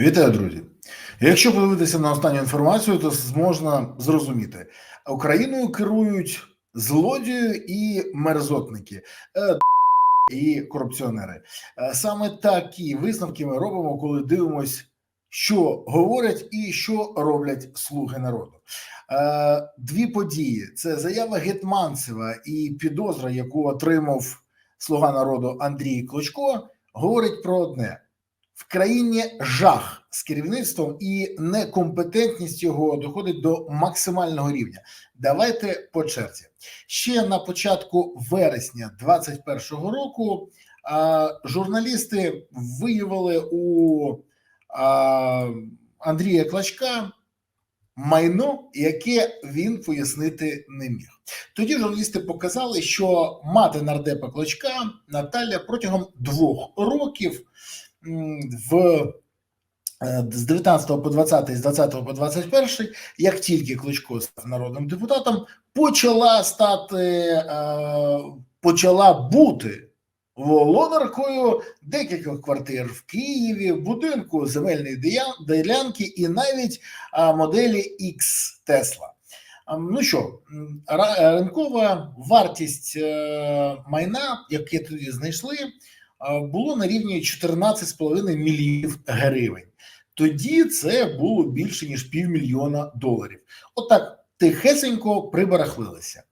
Вітаю, друзі. Якщо подивитися на останню інформацію, то можна зрозуміти, Україною керують злодії і мерзотники, е, і корупціонери. Е, Саме такі висновки ми робимо, коли дивимось, що говорять і що роблять слуги народу. Е, Дві події: це заява Гетманцева і підозра, яку отримав слуга народу Андрій Клочко, говорить про одне. В країні жах з керівництвом і некомпетентність його доходить до максимального рівня. Давайте по черзі. Ще на початку вересня 2021 року журналісти виявили у Андрія Клачка майно, яке він пояснити не міг. Тоді журналісти показали, що мати нардепа Клочка Наталя протягом двох років в е, з 19 по 20, з 20 по 21, як тільки Кличко став народним депутатом, почала стати, е, почала бути володаркою декількох квартир в Києві, будинку земельної ділянки і навіть моделі X Тесла. Ну що, ринкова вартість е, майна, яке тоді знайшли, було на рівні 14,5 мільйонів гривень. Тоді це було більше ніж півмільйона доларів. Отак тихесенько прибарахлилися.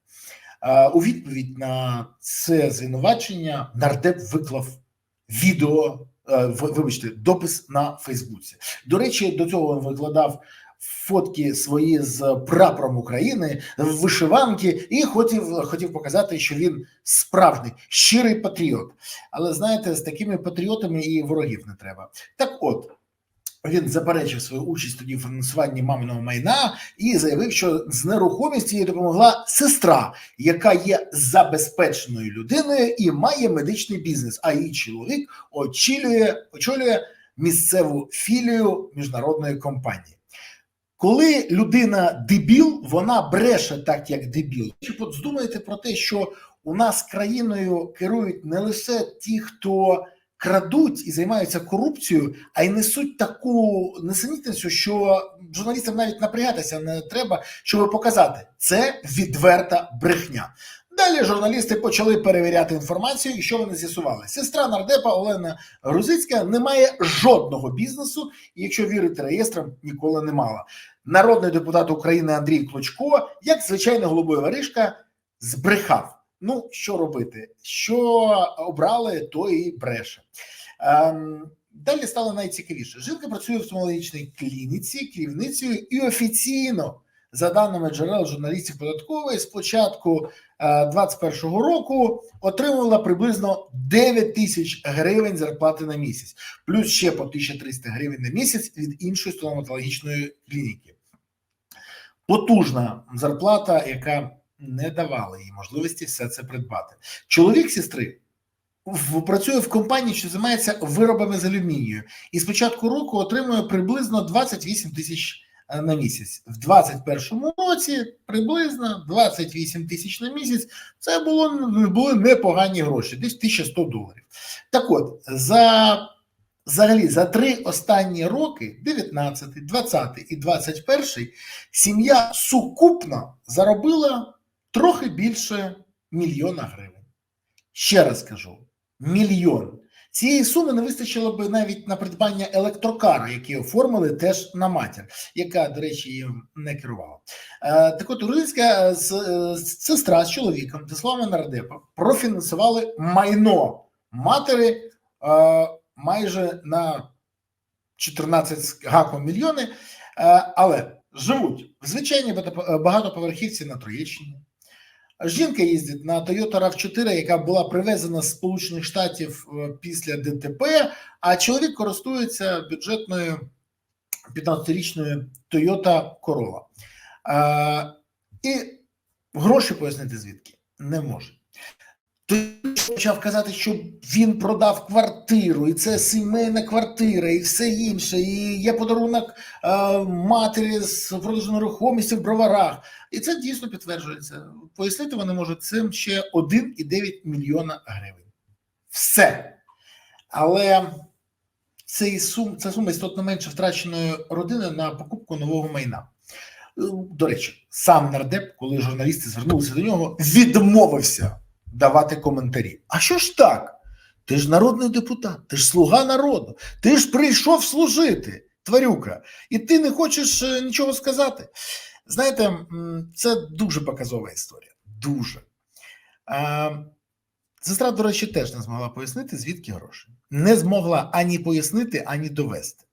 У відповідь на це звинувачення нардеп виклав відео, вибачте, допис на Фейсбуці. До речі, до цього він викладав фотки свої з прапором України вишиванки і хотів хотів показати, що він справжній щирий патріот. Але знаєте, з такими патріотами і ворогів не треба. Так, от. Він заперечив свою участь тоді в фінансуванні маминого майна і заявив, що з нерухомістю їй допомогла сестра, яка є забезпеченою людиною і має медичний бізнес. А її чоловік очолює, очолює місцеву філію міжнародної компанії. Коли людина дебіл, вона бреше так, як дебіл. Чи подумаєте про те, що у нас країною керують не лише ті, хто крадуть і займаються корупцією, а й несуть таку несенітницю, що журналістам навіть напрягатися не треба, щоб показати це відверта брехня. Далі журналісти почали перевіряти інформацію, і що вони з'ясували. Сестра нардепа Олена Грузицька не має жодного бізнесу, і якщо вірити реєстрам, ніколи не мала. Народний депутат України Андрій Клочко, як звичайно, голубой варишка, збрехав. Ну, що робити? Що обрали, то і бреше. Ем, Далі стало найцікавіше. Жінка працює в стоматологічній клініці, керівницею і офіційно, за даними джерел журналістів податкової, з початку 2021 е, року отримувала приблизно 9 тисяч гривень зарплати на місяць, плюс ще по 1300 гривень на місяць від іншої стоматологічної клініки. Потужна зарплата, яка не давала їй можливості все це придбати. Чоловік сестри працює в компанії, що займається виробами з алюмінію, і з початку року отримує приблизно 28 тисяч на місяць. В 2021 році приблизно 28 тисяч на місяць. Це було були непогані гроші, десь 1100 доларів. Так, от за Взагалі, за три останні роки, 19, 20 і 21, сім'я сукупно заробила трохи більше мільйона гривень. Ще раз кажу: мільйон. Цієї суми не вистачило би навіть на придбання електрокара, який оформили теж на матір, яка, до речі, їм не керувала. Е, так от Урильська е, сестра з чоловіком, за словами нардепа, профінансували майно матері е, майже на 14 з гаком мільйони, але живуть в звичайній багатоповерхівці на Троєщині. Жінка їздить на Toyota rav 4 яка була привезена з Сполучених Штатів е, після ДТП, а чоловік користується бюджетною 15-річною Toyota Corolla. І гроші пояснити звідки не може. Тоді почав казати, що він продав квартиру, і це сімейна квартира, і все інше. І є подарунок е, матері з продажу нерухомості в броварах. І це дійсно підтверджується. Пояснити вони можуть цим ще 1,9 мільйона гривень. Все. Але Цей сум, ця сума істотно менше втраченої родини на покупку нового майна. Е, До речі, сам нардеп, коли журналісти звернулися до нього, відмовився давати коментарі. А що ж так? Ти ж народний депутат, ти ж слуга народу, ти ж прийшов служити, тварюка, і ти не хочеш е, нічого сказати. Знаєте, це дуже показова історія. Дуже. Сестра, до речі, теж не змогла пояснити, звідки гроші. Не змогла ані пояснити, ані довести.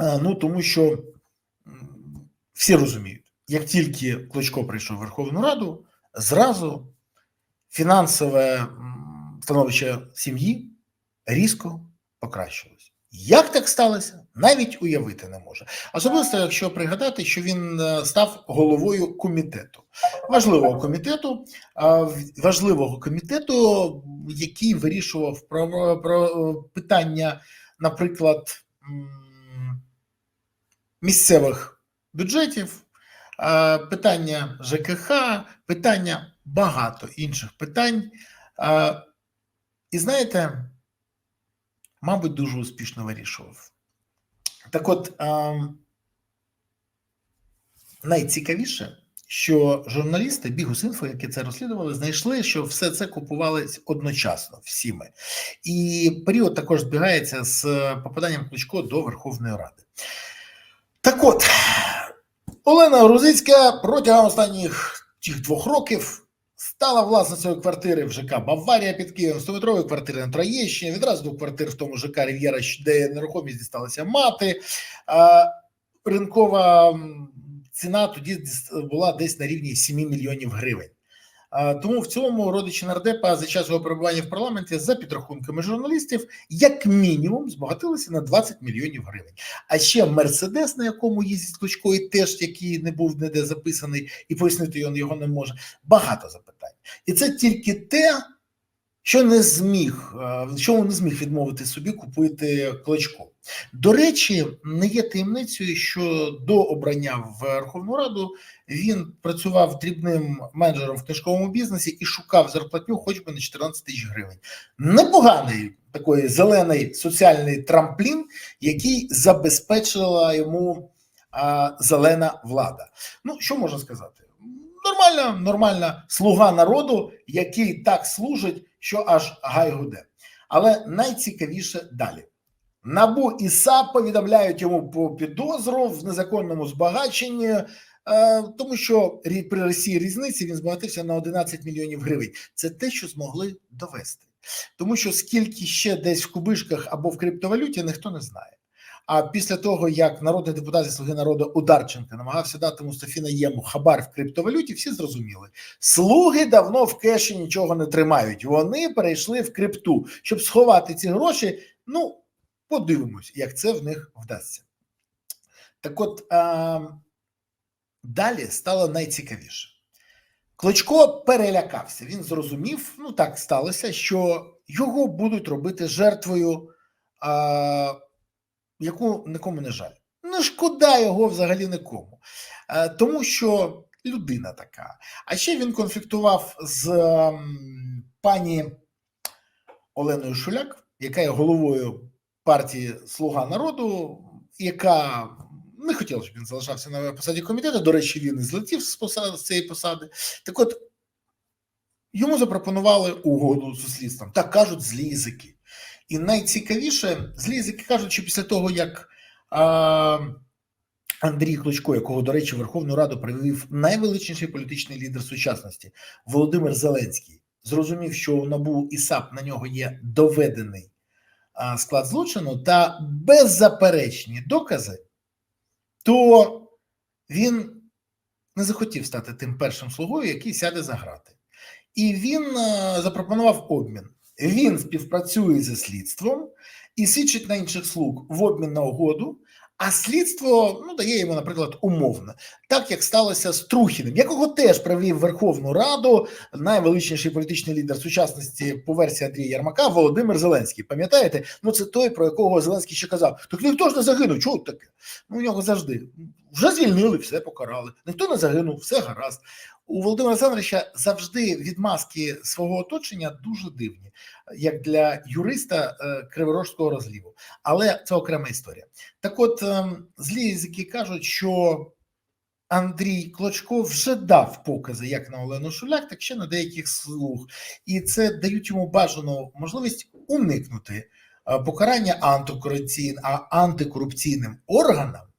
Ну, тому що всі розуміють, як тільки Кличко прийшов в Верховну Раду, зразу фінансове становище сім'ї різко покращилось. Як так сталося, навіть уявити не може. Особисто, якщо пригадати, що він е, став головою комітету, важливого комітету, важливого комітету, який вирішував про, про питання, наприклад, місцевих бюджетів, питання ЖКХ, питання багато інших питань. Е, І знаєте, мабуть, дуже успішно вирішував. Так от, ем, найцікавіше, що журналісти Бігус.Інфо, які це розслідували, знайшли, що все це купувалось одночасно всіми. І період також збігається з попаданням Кличко до Верховної Ради. Так от, Олена Грузицька протягом останніх тих двох років стала власницею квартири в ЖК Баварія під Києвом, 100-метрової квартири на Троєщині, відразу до квартир в тому ЖК Рів'єра, де нерухомість дісталася мати. Ринкова ціна тоді була десь на рівні 7 мільйонів гривень. Тому в цьому родичі нардепа за час його перебування в парламенті за підрахунками журналістів, як мінімум, збагатилися на 20 мільйонів гривень. А ще Мерседес, на якому їздить Кличко, і теж який не був ніде записаний, і пояснити його не може. Багато запитань. І це тільки те, що не зміг, е, чому не зміг відмовити собі купити Кличко. До речі, не є таємницею, що до обрання в Верховну Раду він працював дрібним менеджером в книжковому бізнесі і шукав зарплатню хоч би на 14 тисяч гривень. Непоганий такий зелений соціальний трамплін, який забезпечила йому а, зелена влада. Ну, що можна сказати? Нормальна, нормальна слуга народу, який так служить, що аж гай гуде. Але найцікавіше далі. Набу і САП повідомляють йому про підозру в незаконному збагаченні, е, тому що при Росії різниці він збагатився на 11 мільйонів гривень. Це те, що змогли довести. Тому що скільки ще десь в кубишках або в криптовалюті, ніхто не знає. А після того, як народний депутат зі слуги народу Ударченка намагався дати Мустафі Наєму хабар в криптовалюті, всі зрозуміли. Слуги давно в кеші нічого не тримають. Вони перейшли в крипту, щоб сховати ці гроші. Ну, подивимось, як це в них вдасться. Так от а, далі стало найцікавіше. Кличко перелякався. Він зрозумів, ну так сталося, що його будуть робити жертвою, а, яку нікому не жаль. Не шкода його взагалі нікому. Тому що людина така. А ще він конфліктував з пані Оленою Шуляк, яка є головою партії Слуга народу, яка не хотіла, щоб він залишався на посаді комітету. До речі, він і злетів з посади з цієї посади. Так от йому запропонували угоду з слідством. Так кажуть злі язики. І найцікавіше, злі язики кажуть, що після того, як а, Андрій Кличко, якого, до речі, Верховну Раду привів найвеличніший політичний лідер сучасності Володимир Зеленський, зрозумів, що у НАБУ і САП на нього є доведений а, склад злочину та беззаперечні докази, то він не захотів стати тим першим слугою, який сяде за грати. І він запропонував обмін. Він співпрацює зі слідством і свідчить на інших слуг в обмін на угоду. А слідство ну дає йому, наприклад, умовно, так як сталося з Трухіним, якого теж привів Верховну Раду найвеличніший політичний лідер сучасності по версії Андрія Ярмака Володимир Зеленський. Пам'ятаєте? Ну це той, про якого Зеленський ще казав: так ніхто ж не загинув. Чого таке? Ну у нього завжди вже звільнили, все покарали. Ніхто не загинув, все гаразд. У Володимира Олександровича завжди відмазки свого оточення дуже дивні, як для юриста е, криворожського розліву. Але це окрема історія. Так, от ем, злі язики кажуть, що Андрій Клочко вже дав покази як на Олену Шуляк, так ще на деяких слуг, і це дають йому бажану можливість уникнути е, покарання антикорупційним, а антикорупційним органам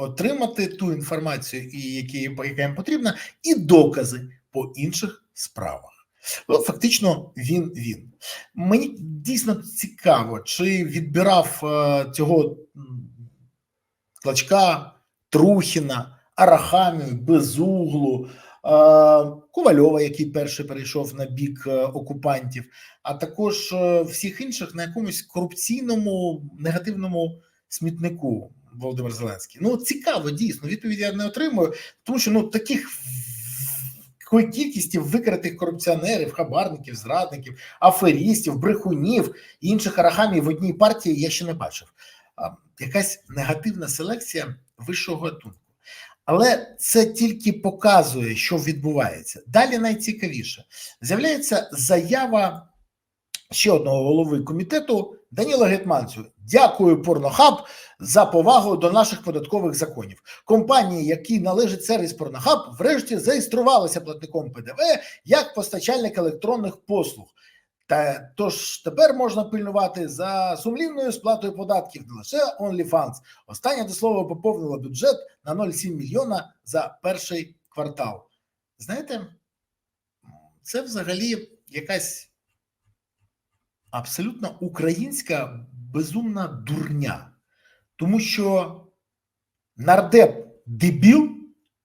отримати ту інформацію, і які, яка їм потрібна, і докази по інших справах. Ну, Фактично, він він. Мені дійсно цікаво, чи відбирав е, цього Клачка, Трухіна, Арахамію, Безуглу, е, Ковальова, який перший перейшов на бік е, окупантів, а також е, всіх інших на якомусь корупційному негативному смітнику. Володимир Зеленський. Ну цікаво, дійсно. Відповіді я не отримую, тому що ну таких в- кількості викритих корупціонерів, хабарників, зрадників, аферістів, брехунів і інших арахамів в одній партії я ще не бачив. Якась негативна селекція вищого гатунку. Але це тільки показує, що відбувається. Далі найцікавіше з'являється заява ще одного голови комітету Даніла Гетманцю. Дякую, Порнохаб, за повагу до наших податкових законів. Компанії, які належать сервіс Порнохаб, врешті зареєструвалися платником ПДВ як постачальник електронних послуг. Та тож тепер можна пильнувати за сумлінною сплатою податків не лише OnlyFans. Останнє до слова поповнило бюджет на 0,7 мільйона за перший квартал. Знаєте, це взагалі якась абсолютно українська безумна дурня, тому що нардеп дебіл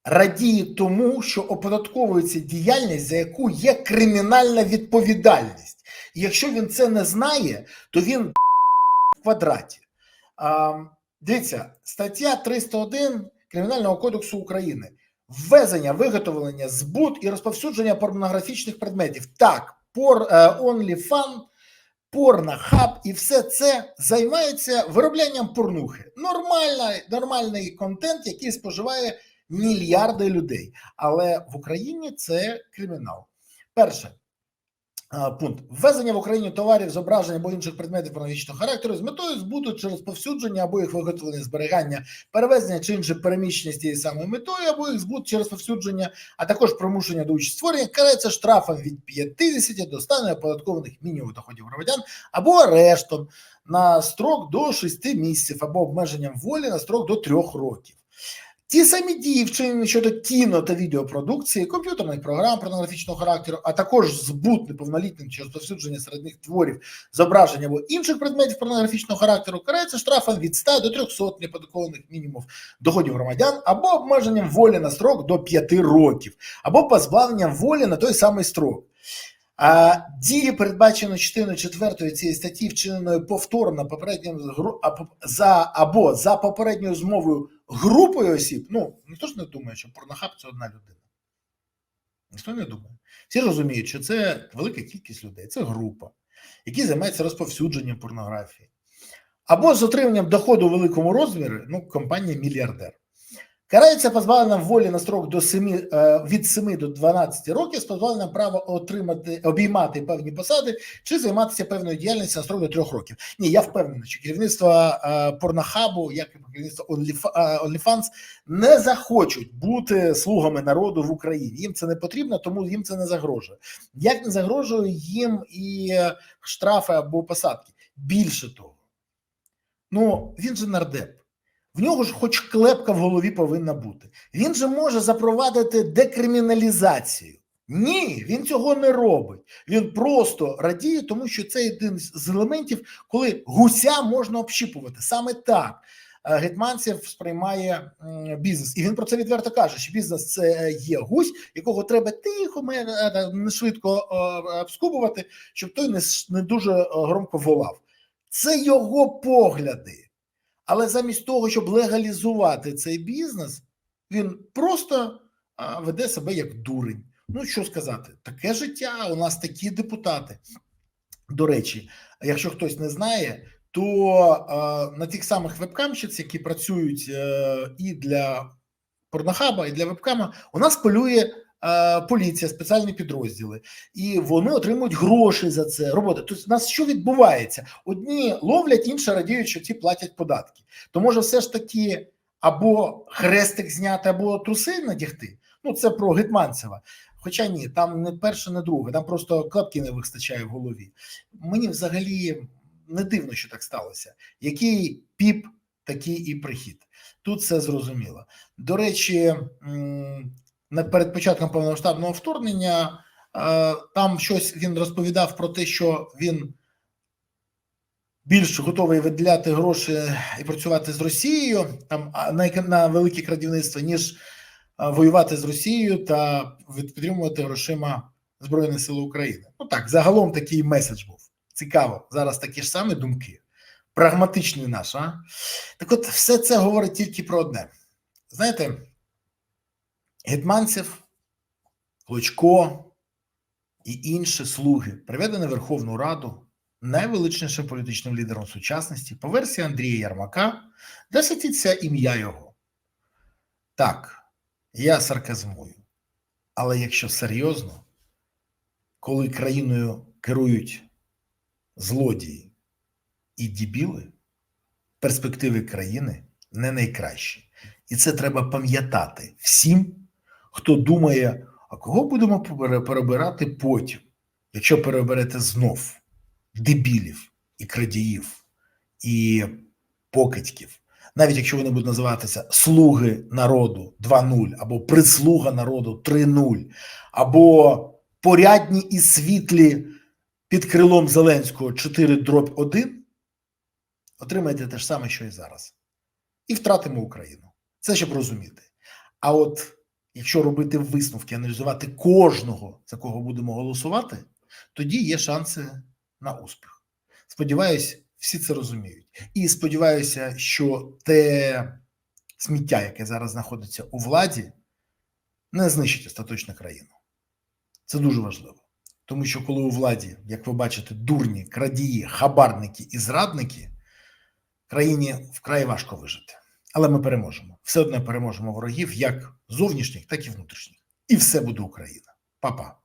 радіє тому, що оподатковується діяльність, за яку є кримінальна відповідальність. І якщо він це не знає, то він в квадраті. А, дивіться, стаття 301 Кримінального кодексу України. Ввезення, виготовлення, збут і розповсюдження порнографічних предметів. Так, пор, е, OnlyFans, порнохаб і все це займається вироблянням порнухи. Нормальний, нормальний контент, який споживає мільярди людей. Але в Україні це кримінал. Перше. А, Пункт ввезення в Україну товарів, зображень або інших предметів порнографічного характеру з метою збуту чи розповсюдження або їх виготовлення, зберігання, перевезення чи інше переміщення з тією самою метою, або їх збут чи розповсюдження, а також примушення до участі створення карається штрафом від 50 до 100 неоподаткованих мінімумів доходів громадян або арештом на строк до 6 місяців або обмеженням волі на строк до 3 років. Ті самі дії вчинені щодо кіно та відеопродукції, комп'ютерних програм порнографічного характеру, а також збут неповнолітніх чи розповсюдження серед них творів, зображень або інших предметів порнографічного характеру карається штрафом від 100 до 300 неподаткованих мінімумів доходів громадян або обмеженням волі на строк до 5 років, або позбавленням волі на той самий строк. А дії, передбачено частиною 4 цієї статті, вчиненою повторно попереднім за або за попередньою змовою групою осіб. Ну ніхто ж не думає, що порнохаб це одна людина. Ніхто не думає. Всі розуміють, що це велика кількість людей, це група, які займаються розповсюдженням порнографії. Або з отриманням доходу у великому розмірі, ну, компанія мільярдер. Карається позбавленням волі на строк до 7, е, від 7 до 12 років з позбавленням права отримати, обіймати певні посади чи займатися певною діяльністю на строк до 3 років. Ні, я впевнений, що керівництво е, порнохабу, як і керівництво е, OnlyFans, не захочуть бути слугами народу в Україні. Їм це не потрібно, тому їм це не загрожує. Як не загрожує їм і штрафи або посадки. Більше того, ну він же нардеп. В нього ж хоч клепка в голові повинна бути. Він же може запровадити декриміналізацію. Ні, він цього не робить. Він просто радіє, тому що це один з елементів, коли гуся можна общіпувати. Саме так е, Гетманцев сприймає бізнес. І він про це відверто каже, що бізнес це е, є гусь, якого треба тихо, е, не швидко е, обскубувати, щоб той не, дуже е, громко волав. Це його погляди. Але замість того, щоб легалізувати цей бізнес, він просто веде себе як дурень. Ну що сказати, таке життя, у нас такі депутати. До речі, якщо хтось не знає, то на тих самих вебкамщиць, які працюють е, і для порнохаба, і для вебкама, у нас полює поліція, спеціальні підрозділи, і вони отримують гроші за це. Робота. Тобто, у нас що відбувається? Одні ловлять, інші радіють, що ті платять податки. То може, все ж таки або хрестик зняти, або труси надягти. Ну, це про Гетманцева. Хоча ні, там не перше, не друге, там просто клапки не вистачає в голові. Мені взагалі не дивно, що так сталося. Який піп, такий і прихід. Тут все зрозуміло. До речі, перед початком повномасштабного вторгнення там щось він розповідав про те, що він більш готовий виділяти гроші і працювати з Росією там на на велике крадівництво, ніж воювати з Росією та підтримувати грошима Збройних сил України. Ну так, загалом такий меседж був. Цікаво. Зараз такі ж самі думки. Прагматичний наш, а? Так от, все це говорить тільки про одне. Знаєте, Гетманцев, Клочко і інші слуги приведені Верховну Раду найвеличнішим політичним лідером сучасності по версії Андрія Ярмака, де сидиться ім'я його. Так, я сарказмую. Але якщо серйозно, коли країною керують злодії і дібіли, перспективи країни не найкращі. І це треба пам'ятати всім, хто думає, а кого будемо перебирати потім, якщо переберете знов дебілів і крадіїв, і покидьків. Навіть якщо вони будуть називатися Слуги народу 2.0, або Прислуга народу 3.0, або порядні і світлі під крилом Зеленського 4 дроб 1, отримаєте те ж саме, що і зараз. І втратимо Україну. Це щоб розуміти. А от якщо робити висновки, аналізувати кожного, за кого будемо голосувати, тоді є шанси на успіх. Сподіваюсь, всі це розуміють. І сподіваюся, що те сміття, яке зараз знаходиться у владі, не знищить остаточно країну. Це дуже важливо. Тому що коли у владі, як ви бачите, дурні, крадії, хабарники і зрадники, країні вкрай важко вижити. Але ми переможемо. Все одно переможемо ворогів як зовнішніх, так і внутрішніх. І все буде Україна. Па-па.